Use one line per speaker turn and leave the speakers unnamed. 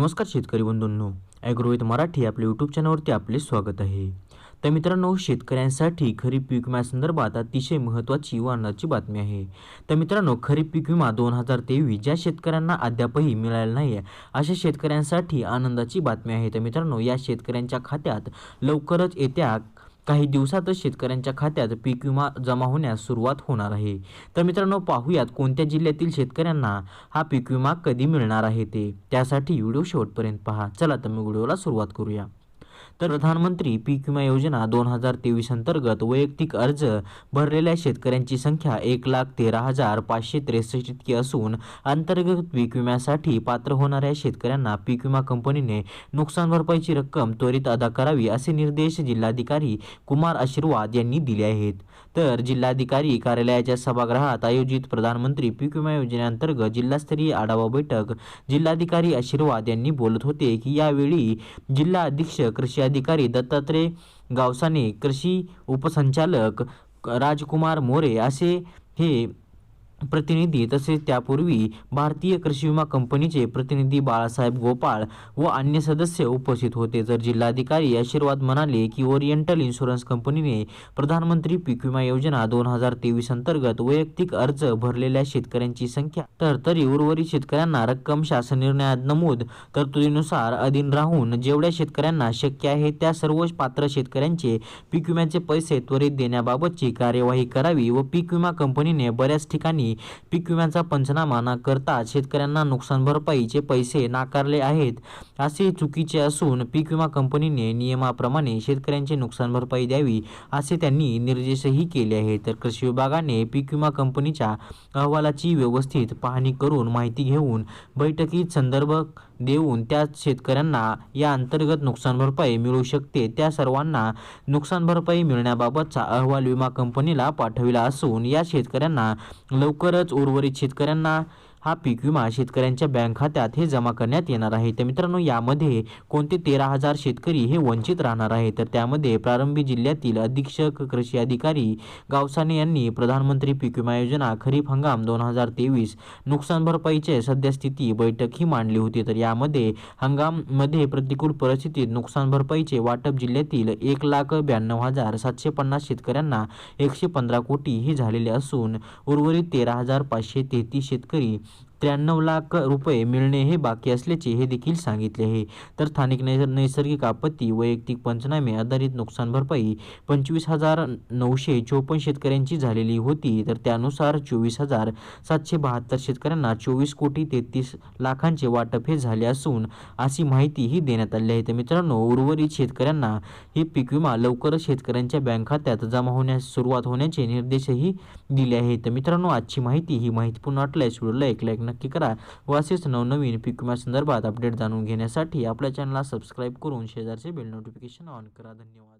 नमस्कार शेतकरी बंधूंनो ॲग्रोवेद मराठी आपल्या यूट्यूब चॅनलवरती आपले स्वागत आहे. तर मित्रांनो शेतकऱ्यांसाठी खरीप पीक विम्यासंदर्भात अतिशय महत्त्वाची व आनंदाची बातमी आहे. तर मित्रांनो खरीप पीक विमा दोन हजार तेवीस ज्या शेतकऱ्यांना अद्यापही मिळालेला नाही आहे अशा शेतकऱ्यांसाठी आनंदाची बातमी आहे. तर मित्रांनो या शेतकऱ्यांच्या खात्यात लवकरच येत्या काही दिवसातच शेतकऱ्यांच्या खात्यात पीक विमा जमा होण्यास सुरुवात होणार आहे. तर मित्रांनो पाहूयात कोणत्या जिल्ह्यातील शेतकऱ्यांना हा पीक विमा कधी मिळणार आहे ते. त्यासाठी व्हिडिओ शेवटपर्यंत पहा. चला तर मी व्हिडिओला सुरुवात करूया. तर प्रधानमंत्री पीक विमा योजना दोन हजार तेवीस अंतर्गत वैयक्तिक अर्ज भरलेल्या शेतकऱ्यांची संख्या एक लाख तेरा हजार पाचशे त्रेसष्ट इतकी असून अंतर्गत पीक विम्यासाठी पात्र होणाऱ्या शेतकऱ्यांना पीक विमा कंपनीने नुकसान भरपाईची रक्कम त्वरित अदा करावी असे निर्देश जिल्हाधिकारी कुमार आशीर्वाद यांनी दिले आहेत. तर जिल्हाधिकारी कार्यालयाच्या सभागृहात आयोजित प्रधानमंत्री पीक विमा योजनेअंतर्गत जिल्हास्तरीय आढावा बैठक जिल्हाधिकारी आशीर्वाद यांनी बोलत होते की यावेळी जिल्हा अधीक्षक कृषी अधिकारी दत्तात्रय गावसाने कृषी उपसंचालक राजकुमार मोरे असे हे प्रतिनिधी तसेच त्यापूर्वी भारतीय कृषी विमा कंपनीचे प्रतिनिधी बाळासाहेब गोपाळ व अन्य सदस्य उपस्थित होते. तर जिल्हाधिकारी आशीर्वाद म्हणाले की ओरिएंटल इन्शुरन्स कंपनीने प्रधानमंत्री पीक विमा योजना दोन हजार तेवीस अंतर्गत वैयक्तिक अर्ज भरलेल्या शेतकऱ्यांची संख्या तर तरी उर्वरित शेतकऱ्यांना रक्कम शासन निर्णयात नमूद तरतुदीनुसार अधीन राहून जेवढ्या शेतकऱ्यांना शक्य आहे त्या सर्व पात्र शेतकऱ्यांचे पीक विम्याचे पैसे त्वरित देण्याबाबतची कार्यवाही करावी व पीक विमा कंपनीने बऱ्याच ठिकाणी पीक विम्याचा पंचनामा न करता शेतकऱ्यांना नुकसान भरपाईचे पैसे नाकारले आहेत असे चुकीचे असून पीक विमा कंपनीने नियमाप्रमाणे शेतकऱ्यांची नुकसान भरपाई द्यावी असे त्यांनी निर्देशही केले आहेत. तर कृषी विभागाने पीक विमा कंपनीच्या अहवालाची व्यवस्थित पाहणी करून माहिती घेऊन बैठकीत संदर्भ देऊन त्या शेतकऱ्यांना या अंतर्गत नुकसान भरपाई मिळू शकते त्या सर्वांना नुकसान भरपाई मिळण्याबाबतचा अहवाल विमा कंपनीला पाठविला असून या शेतकऱ्यांना लवकर लवकरच उर्वरित शेतकऱ्यांना हा पीक विमा शेतकऱ्यांच्या बँक खात्यात हे जमा करण्यात येणार आहे. तर मित्रांनो यामध्ये कोणते तेरा हजार शेतकरी हे वंचित राहणार आहे तर त्यामध्ये प्रारंभी जिल्ह्यातील अधीक्षक कृषी अधिकारी गावसाने यांनी प्रधानमंत्री पीक विमा योजना खरीप हंगाम दोन हजार तेवीस नुकसान भरपाईचे सद्यस्थिती बैठक ही मांडली होती. तर यामध्ये हंगाममध्ये प्रतिकूल परिस्थितीत नुकसान भरपाईचे वाटप जिल्ह्यातील एक लाख ब्याण्णव हजार सातशे पन्नास शेतकऱ्यांना एकशे पंधरा कोटी हे झालेले असून उर्वरित तेरा हजार पाचशे तेहतीस शेतकरी त्र्याण्णव लाख रुपये मिळणे हे बाकी असल्याचे हे देखील सांगितले आहे. तर स्थानिक नैस नैसर्गिक आपत्ती वैयक्तिक पंचनामे आधारित नुकसान भरपाई पंचवीस हजार नऊशे चोपन्न शेतकऱ्यांची झालेली होती. तर त्यानुसार चोवीस हजार सातशे बहात्तर शेतकऱ्यांना चोवीस कोटी तेहतीस लाखांचे वाटप हे झाले असून अशी माहितीही देण्यात आली आहे. तर मित्रांनो उर्वरित शेतकऱ्यांना हे पीक विमा लवकरच शेतकऱ्यांच्या बँक खात्यात जमा होण्यास सुरुवात होण्याचे निर्देशही दिले आहेत. तर मित्रांनो आजची माहिती ही माहितीपूर्ण वाटल्यास व्हिडिओला एक लाईक नक्की करा. व असेच नवनवीन पीक विम्यासंदर्भात अपडेट जाणून घेण्यासाठी आपल्या चॅनलला सबस्क्राईब करून शेजारचे बेल नोटिफिकेशन ऑन करा. धन्यवाद.